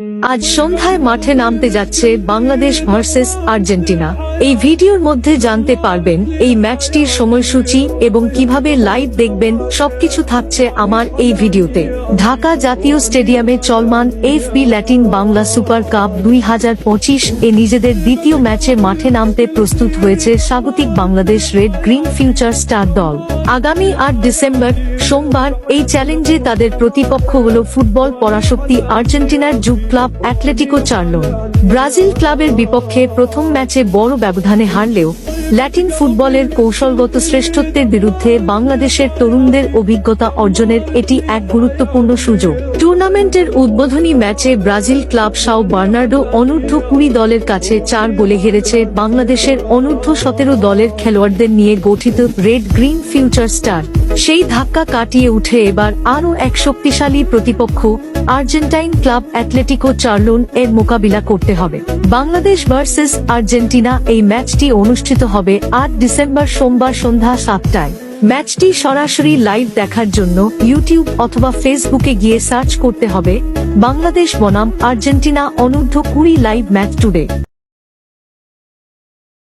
আজ সন্ধ্যায় মাঠে নামতে যাচ্ছে বাংলাদেশ ভার্সেস আর্জেন্টিনা। এই ভিডিওর মধ্যে জানতে পারবেন এই ম্যাচটির সময়সূচি এবং কীভাবে লাইভ দেখবেন সবকিছু থাকছে আমার এই ভিডিওতে। ঢাকা জাতীয় স্টেডিয়ামে চলমান F B Latin Bangla super cup দুই হাজার পঁচিশ এ নিজেদের দ্বিতীয় ম্যাচে মাঠে নামতে প্রস্তুত হয়েছে স্বাগতিক Bangladesh red green future star দল। আগামী আট ডিসেম্বর সোমবার এই চ্যালেঞ্জে তাদের প্রতিপক্ষ হল ফুটবল পরাশক্তি আর্জেন্টিনার যুগ ক্লাব অ্যাটলেটিকো চার্লোন ব্রাজিল ক্লাবের বিপক্ষে প্রথম ম্যাচে বড় ব্যবধানে হারলেও ল্যাটিন ফুটবলের কৌশলগত শ্রেষ্ঠত্বের বিরুদ্ধে বাংলাদেশের তরুণদের অভিজ্ঞতা অর্জনের এটি এক গুরুত্বপূর্ণ সুযোগ। টুর্নামেন্টের উদ্বোধনী ম্যাচে ব্রাজিল ক্লাব সাও বার্নার্ডো অনূর্ধ্ব কুড়ি দলের কাছে চার গোলে হেরেছে বাংলাদেশের অনূর্ধ্ব সতেরো দলের খেলোয়াড়দের নিয়ে গঠিত রেড গ্রিন ফিউচার স্টার। সেই ধাক্কা কাটিয়ে উঠে এবার আরও এক শক্তিশালী প্রতিপক্ষ, আর্জেন্টাইন ক্লাব অ্যাটলেটিকো চার্লুন এর মোকাবিলা করতে হবে। বাংলাদেশ ভার্সেস আর্জেন্টিনা এই ম্যাচটি অনুষ্ঠিত হবে আট ডিসেম্বর সোমবার সন্ধ্যা সাতটায়। ম্যাচটি সরাসরি লাইভ দেখার জন্য ইউটিউব অথবা ফেসবুকে গিয়ে সার্চ করতে হবে, বাংলাদেশ বনাম আর্জেন্টিনা অনূর্ধ্ব কুড়ি লাইভ ম্যাচ টুডে।